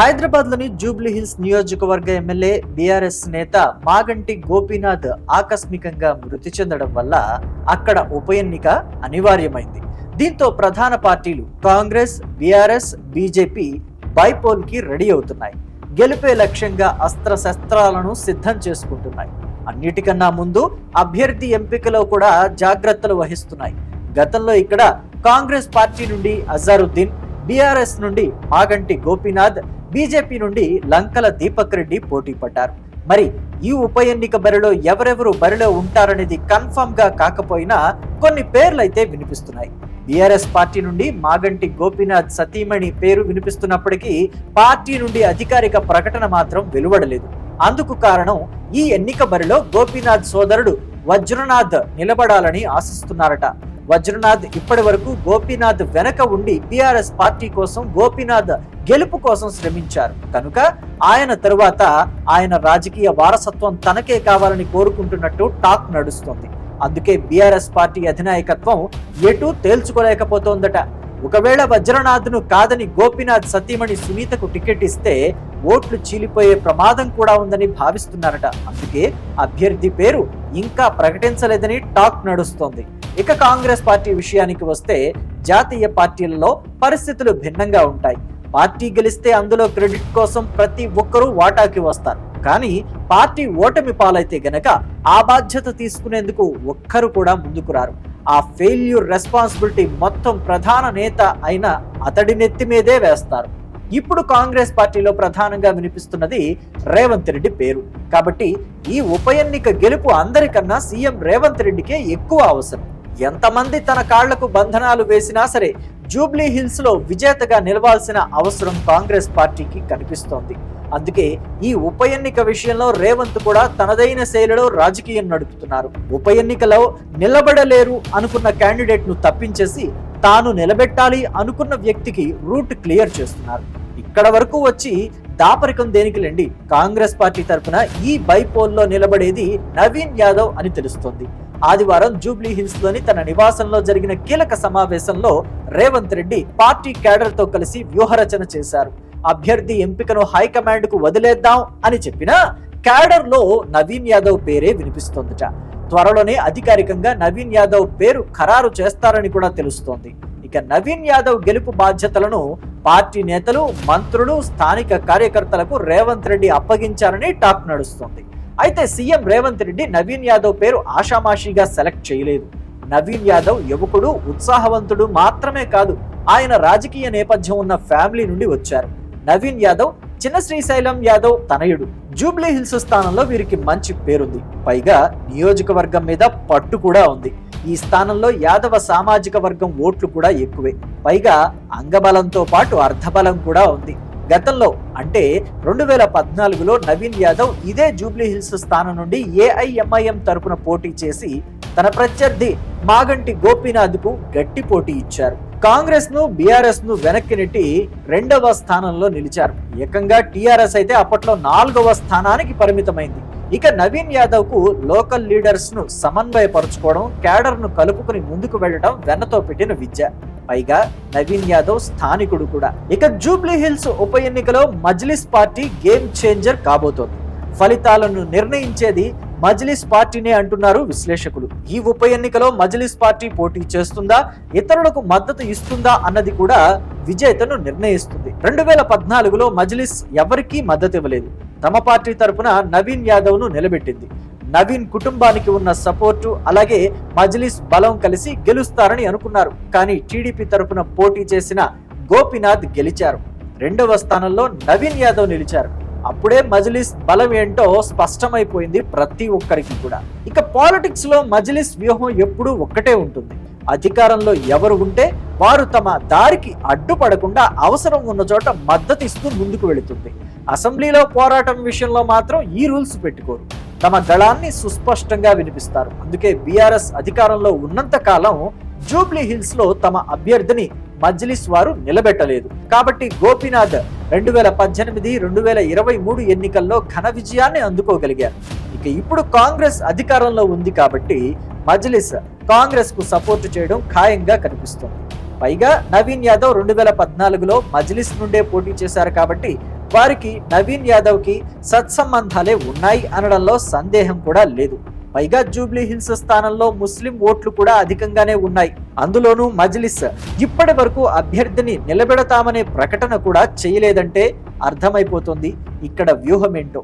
హైదరాబాద్లోని జూబ్లీ హిల్స్ నియోజకవర్గ MLA BRS నేత మాగంటి గోపీనాథ్ ఆకస్మికంగా మృతి చెందడం వల్ల అక్కడ ఉప ఎన్నిక అనివార్యమైంది. దీంతో ప్రధాన పార్టీలు కాంగ్రెస్ బీఆర్ఎస్ బీజేపీ బైపోల్కి రెడీ అవుతున్నాయి. గెలిపే లక్ష్యంగా అస్త్రశస్త్రాలను సిద్ధం చేసుకుంటున్నాయి. అన్నిటికన్నా ముందు అభ్యర్థి ఎంపికలో కూడా జాగ్రత్తలు వహిస్తున్నాయి. గతంలో ఇక్కడ కాంగ్రెస్ పార్టీ నుండి అజారుద్దీన్ బీఆర్ఎస్ నుండి మాగంటి గోపీనాథ్ బీజేపీ నుండి లంకల దీపక్ రెడ్డి పోటీ పడ్డారు. మరి ఈ ఉప ఎన్నిక బరిలో ఎవరెవరు బరిలో ఉంటారనేది కన్ఫర్మ్గా కాకపోయినా కొన్ని పేర్లు అయితే వినిపిస్తున్నాయి. బీఆర్ఎస్ పార్టీ నుండి మాగంటి గోపీనాథ్ సతీమణి పేరు వినిపిస్తున్నప్పటికీ పార్టీ నుండి అధికారిక ప్రకటన మాత్రం వెలువడలేదు. అందుకు కారణం ఈ ఎన్నిక బరిలో గోపీనాథ్ సోదరుడు వజ్రనాథ్ నిలబడాలని ఆశిస్తున్నారట. వజ్రనాథ్ ఇప్పటి వరకు గోపీనాథ్ వెనక ఉండి బీఆర్ఎస్ పార్టీ కోసం గోపీనాథ్ గెలుపు కోసం శ్రమించారు. కనుక ఆయన తరువాత ఆయన రాజకీయ వారసత్వం తనకే కావాలని కోరుకుంటున్నట్టు టాక్ నడుస్తోంది. అందుకే బీఆర్ఎస్ పార్టీ అధినాయకత్వం ఎటూ తేల్చుకోలేకపోతోందట. ఒకవేళ వజ్రనాథ్ను కాదని గోపీనాథ్ సతీమణి సునీతకు టికెట్ ఇస్తే ఓట్లు చీలిపోయే ప్రమాదం కూడా ఉందని భావిస్తున్నారట. అందుకే అభ్యర్థి పేరు ఇంకా ప్రకటించలేదని టాక్ నడుస్తోంది. ఇక కాంగ్రెస్ పార్టీ విషయానికి వస్తే జాతీయ పార్టీలలో పరిస్థితులు భిన్నంగా ఉంటాయి. పార్టీ గెలిస్తే అందులో క్రెడిట్ కోసం ప్రతి ఒక్కరూ వాటాకి వస్తారు. కానీ పార్టీ ఓటమి పాలైతే గనక ఆ బాధ్యత తీసుకునేందుకు ఒక్కరు కూడా ముందుకు రారు. ఆ ఫెయిల్యూర్ రెస్పాన్సిబిలిటీ మొత్తం ప్రధాన నేత అయిన అతడి నెత్తి మీదే వేస్తారు. ఇప్పుడు కాంగ్రెస్ పార్టీలో ప్రధానంగా వినిపిస్తున్నది రేవంత్ రెడ్డి పేరు. కాబట్టి ఈ ఉప ఎన్నిక గెలుపు అందరికన్నా సీఎం రేవంత్ రెడ్డికే ఎక్కువ అవసరం. ఎంతమంది తన కాళ్ళకు బంధనాలు వేసినా సరే జూబ్లీ హిల్స్లో విజేతగా నిలవాల్సిన అవసరం కాంగ్రెస్ పార్టీకి కనిపిస్తోంది. అందుకే ఈ ఉప ఎన్నిక విషయంలో రేవంత్ కూడా తనదైన శైలిలో రాజకీయం నడుపుతున్నారు. ఉప ఎన్నికలో నిలబడలేరు అనుకున్న క్యాండిడేట్ను తప్పించేసి తాను నిలబెట్టాలి అనుకున్న వ్యక్తికి రూట్ క్లియర్ చేస్తున్నారు. ఇక్కడ వరకు వచ్చి దాపరికం దేనికిలేండి కాంగ్రెస్ పార్టీ తరఫున ఈ బైపోల్లో నిలబడేది నవీన్ యాదవ్ అని తెలుస్తోంది. ఆదివారం జూబ్లీ హిల్స్లోని తన నివాసంలో జరిగిన కీలక సమావేశంలో రేవంత్ రెడ్డి పార్టీ క్యాడర్తో కలిసి వ్యూహరచన చేశారు. అభ్యర్థి ఎంపికను హైకమాండ్కు వదిలేద్దాం అని చెప్పినా క్యాడర్లో నవీన్ యాదవ్ పేరే వినిపిస్తోందట. త్వరలోనే అధికారికంగా నవీన్ యాదవ్ పేరు ఖరారు చేస్తారని కూడా తెలుస్తోంది. ఇక నవీన్ యాదవ్ గెలుపు బాధ్యతలను పార్టీ నేతలు మంత్రులు స్థానిక కార్యకర్తలకు రేవంత్ రెడ్డి అప్పగించారని టాక్ నడుస్తోంది. అయితే సీఎం రేవంత్ రెడ్డి నవీన్ యాదవ్ పేరు ఆషామాషిగా సెలెక్ట్ చేయలేదు. నవీన్ యాదవ్ యువకుడు ఉత్సాహవంతుడు మాత్రమే కాదు ఆయన రాజకీయ నేపథ్యం ఉన్న ఫ్యామిలీ నుండి వచ్చారు. నవీన్ యాదవ్ చిన్న శ్రీశైలం యాదవ్ తనయుడు. జూబ్లీ హిల్స్ స్థానంలో వీరికి మంచి పేరుంది. పైగా నియోజకవర్గం మీద పట్టు కూడా ఉంది. ఈ స్థానంలో యాదవ సామాజిక వర్గం ఓట్లు కూడా ఎక్కువే. పైగా అంగబలంతో పాటు అర్ధబలం కూడా ఉంది. గతంలో అంటే రెండు వేల పద్నాలుగులో నవీన్ యాదవ్ ఇదే జూబ్లీ హిల్స్ స్థానం నుండి ఏఐఎంఐఎం తరపున పోటీ చేసి తన ప్రత్యర్థి మాగంటి గోపీనాథ్కు గట్టి పోటీ ఇచ్చారు. కాంగ్రెస్ను బీఆర్ఎస్ను వెనక్కి నెట్టి రెండవ స్థానంలో నిలిచారు. ఏకంగా టీఆర్ఎస్ అయితే అప్పట్లో నాలుగవ స్థానానికి పరిమితమైంది. ఇక నవీన్ యాదవ్కు లోకల్ లీడర్స్ను సమన్వయపరచుకోవడం క్యాడర్ను కలుపుకుని ముందుకు వెళ్ళడం వెన్నతో పెట్టిన విద్య. పైగా నవీన్ యాదవ్ స్థానికుడు కూడా. ఇక జూబ్లీ హిల్స్ ఉప ఎన్నికలో మజ్లిస్ పార్టీ గేమ్ చేంజర్ కాబోతోంది. ఫలితాలను నిర్ణయించేది మజ్లిస్ పార్టీనే అంటున్నారు విశ్లేషకులు. ఈ ఉప ఎన్నికలో మజ్లిస్ పార్టీ పోటీ చేస్తుందా ఇతరులకు మద్దతు ఇస్తుందా అన్నది కూడా విజేతను నిర్ణయిస్తుంది. రెండు వేల పద్నాలుగులో మజ్లిస్ ఎవరికీ మద్దతు ఇవ్వలేదు. తమ పార్టీ తరపున నవీన్ యాదవ్ను నిలబెట్టింది. నవీన్ కుటుంబానికి ఉన్న సపోర్టు అలాగే మజ్లిస్ బలం కలిసి గెలుస్తారని అనుకున్నారు. కానీ టీడీపీ తరపున పోటీ చేసిన గోపీనాథ్ గెలిచారు. రెండవ స్థానంలో నవీన్ యాదవ్ నిలిచారు. అప్పుడే మజ్లిస్ బలం ఏంటో స్పష్టమైపోయింది ప్రతి ఒక్కరికి కూడా. ఇక పాలిటిక్స్లో మజ్లిస్ వ్యూహం ఎప్పుడూ ఒక్కటే ఉంటుంది. అధికారంలో ఎవరు ఉంటే వారు తమ దారికి అడ్డుపడకుండా అవసరం ఉన్న చోట మద్దతు ఇస్తూ ముందుకు వెళుతుంది. అసెంబ్లీలో పోరాటం విషయంలో మాత్రం ఈ రూల్స్ పెట్టుకోరు. తమ దళాన్ని సుస్పష్టంగా వినిపిస్తారు. అందుకే బీఆర్ఎస్ అధికారంలో ఉన్నంత కాలం జూబ్లీ హిల్స్లో తమ అభ్యర్థిని మజ్లిస్ వారు నిలబెట్టలేదు. కాబట్టి గోపీనాథ్ రెండు వేల పద్దెనిమిది రెండు వేల ఇరవై మూడు ఎన్నికల్లో ఘన విజయాన్ని అందుకోగలిగారు. ఇక ఇప్పుడు కాంగ్రెస్ అధికారంలో ఉంది కాబట్టి మజ్లిస్ కాంగ్రెస్కు సపోర్ట్ చేయడం ఖాయంగా కనిపిస్తోంది. పైగా నవీన్ యాదవ్ రెండు వేల పద్నాలుగులో మజ్లిస్ నుండే పోటీ చేశారు కాబట్టి వారికి నవీన్ యాదవ్కి సత్సంబంధాలే ఉన్నాయి అనడంలో సందేహం కూడా లేదు. పైగా జూబ్లీ హిల్స్ స్థానంలో ముస్లిం ఓట్లు కూడా అధికంగానే ఉన్నాయి. అందులోనూ మజ్లిస్ ఇప్పటి వరకు అభ్యర్థిని నిలబెడతామనే ప్రకటన కూడా చేయలేదంటే అర్థమైపోతుంది. ఇక్కడ వ్యూహం ఏంటో